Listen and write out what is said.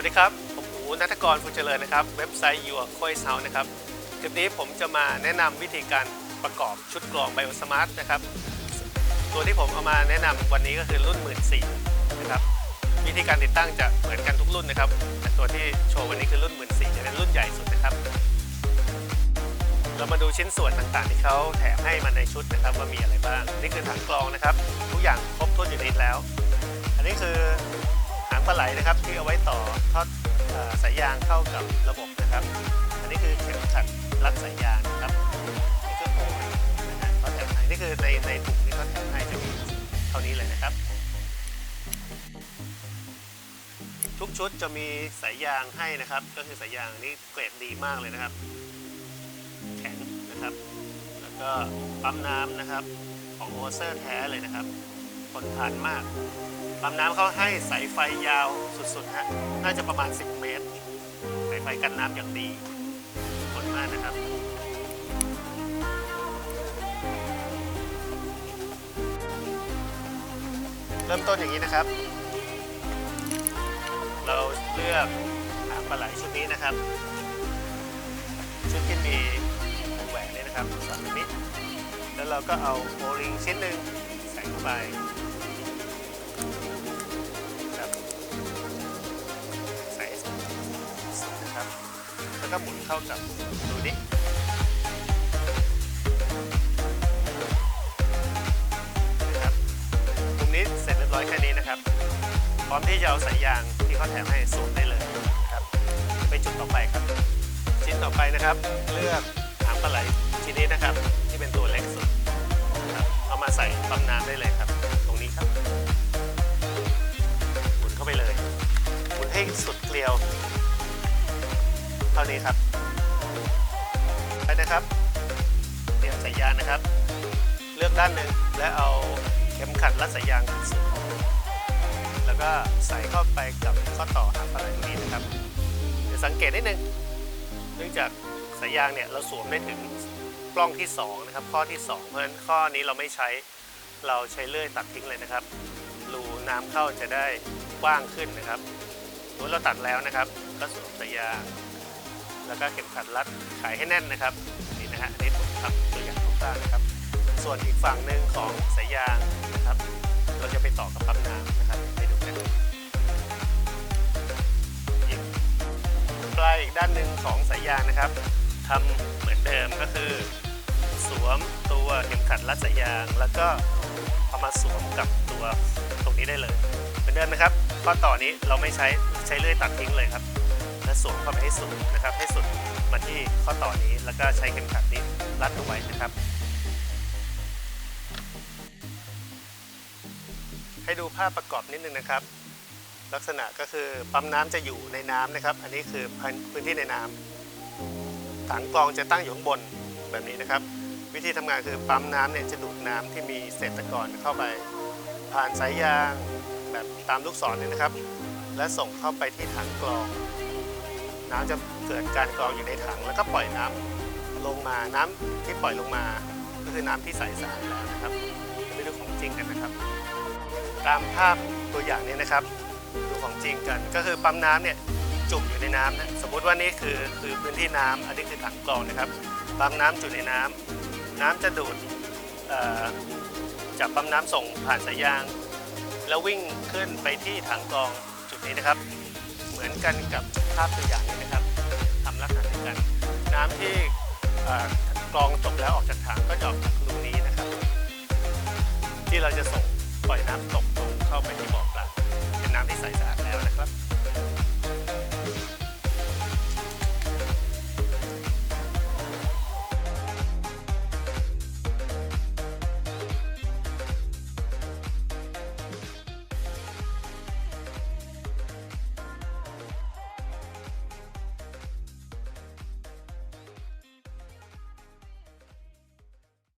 วัสดีครับ ผมอูนัทกรฟูเจริญนะครับ เว็บไซต์ Your Choice House นะครับ คลิปนี้ผมจะมาแนะนำวิธีการประกอบชุดกรอง Bio Smart นะครับ ตัวที่ผมเอามาแนะนำวันนี้ก็คือรุ่น1 4ื่นนะครับ วิธีการติดตั้งจะเหมือนกันทุกรุ่นนะครับ แต่ตัวที่โชว์วันนี้คือรุ่น1 4ื่นจะเป็นรุ่นใหญ่สุดนะครับ เรามาดูชิ้นส่วนต่างๆ ที่เขาแถมให้มาในชุดนะครับว่ามีอะไรบ้าง นี่คือถังกรองนะครับ ทุกอย่างครบถ้วนอยู่ในแล้ว อันนี้คือ ปลาไหลนะครับที่เอาไว้ต่อทอดเอ่อสายยางเข้ากับระบบนะครับ อันนี้คือเข็มขัดรัดสายยางนะครับนี่คือโอนนะฮะเขาแถมให้นี่คือในในถุงที่เขาแถมให้จะมีเท่านี้เลยนะครับ ทุกชุดจะมีสายยางให้นะครับ ก็คือสายยางนี่เกรดดีมากเลยนะครับ แข็งนะครับ แล้วก็ปั๊มน้ำนะครับของโอเซอร์แท้เลยนะครับทนทานมาก ปั๊มน้ำเขาให้สายไฟยาวสุดๆฮะน่าจะประมาณ 10 เมตรสายไฟกันน้ำอย่างดีทนมากนะครับเริ่มต้นอย่างนี้นะครับ เราเลือกหางปลาไหลชุดนี้นะครับ ชุดที่มีวงแหวนนี่นะครับสามนิดแล้วเราก็เอาโอลิงชิ้นหนึ่งใส่เข้าไป แล้วก็หมุนเข้ากับรูนี้นะครับตรงนี้เสร็จเรียบร้อยแค่นี้นะครับ พร้อมที่จะเอาสายยางที่เขาแถมให้สูบได้เลยนะครับไปจุดต่อไปครับ ชิ้นต่อไปนะครับ เลือกหางปลาไหลชิ้นนี้นะครับ ที่เป็นตัวเล็กสุดนะครับเอามาใส่ปั๊มน้ำได้เลยครับ ตรงนี้ครับหมุนเข้าไปเลยหมุนให้สุดเกลียว ท่านี้ครับไปนะครับเตรียมสายยางนะครับ เลือกด้านหนึ่งและเอาเข็มขัดรัดสายยางสุดแล้วก็ใส่เข้าไปกับข้อต่อหางปลาไหลตรงนี้นะครับเดี๋ยวสังเกตนิดนึงเนื่องจากสายยางเนี่ยเราสวมได้ถึงปล้องที่2นะครับข้อที่ 2 เพราะฉะนั้นข้อนี้เราไม่ใช้เราใช้เลื่อยตัดทิ้งเลยนะครับรูน้ำเข้าจะได้กว้างขึ้นนะครับสมมติเราตัดแล้วนะครับ ก็สวมสายยาง แล้วก็เข็มขัดรัดขายให้แน่นนะครับนี่นะฮะนนี้ผมทำตัวอย่างคร่าวๆนะครับ ส่วนอีกฝั่งหนึ่งของสายยางนะครับ เราจะไปต่อกับปั๊มน้ำนะครับไปดูกันอีกปลายอีกด้านหนึ่งของสายยางนะครับทำเหมือนเดิมก็คือ สวมตัวเข็มขัดรัดสายยาง แล้วก็เอามาสวมกับตัวตรงนี้ได้เลย เหมือนเดิมนะครับข้อต่อนี้เราไม่ใช้ใช้เลื่อยตัดทิ้งเลยครับ และสวมเข้าไปให้สุดนะครับ ให้สุดมาที่ข้อต่อนี้แล้วก็ใช้เข็มขัดนี้รัดเอาไว้นะครับ ให้ดูภาพประกอบนิดนึงนะครับ ลักษณะก็คือปั๊มน้ำจะอยู่ในน้ำนะครับ อันนี้คือพื้นที่ในน้ำถังกรองจะตั้งอยู่ข้างบนแบบนี้นะครับ วิธีทำงานคือปั๊มน้ำเนี่ยจะดูดน้ำที่มีเศษตะกอนเข้าไป ผ่านสายยางแบบตามลูกศรเนี่ยนะครับ และส่งเข้าไปที่ถังกรอง น้ำจะเกิดการกรองอยู่ในถัง แล้วก็ปล่อยน้ำลงมาน้ำที่ปล่อยลงมา ก็คือน้ำที่ใสสะอาดแล้วนะครับไปดูของจริงกันนะครับ ตามภาพตัวอย่างนี้นะครับดูของจริงกันก็คือปั๊มน้ำเนี่ยจุ่มอยู่ในน้ำนะสมมติว่านี่คือคือพื้นที่น้ำอันนี้คือถังกรองนะครับปั๊มน้ำจุ่มในน้ำน้ำจะดูดจากปั๊มน้ำส่งผ่านสายยาง แล้ววิ่งขึ้นไปที่ถังกรองจุดนี้นะครับ เหมือนกันกับภาพตัวอย่างนี้นะครับทำลักษณะเดียวกัน น้ำที่กรองจบแล้วออกจากถังก็จะออกจากรูนี้นะครับ ที่เราจะส่งปล่อยน้ำตกลงเข้าไปที่บ่อปลาเป็นน้ำที่ใสสะอาดแล้วนะครับ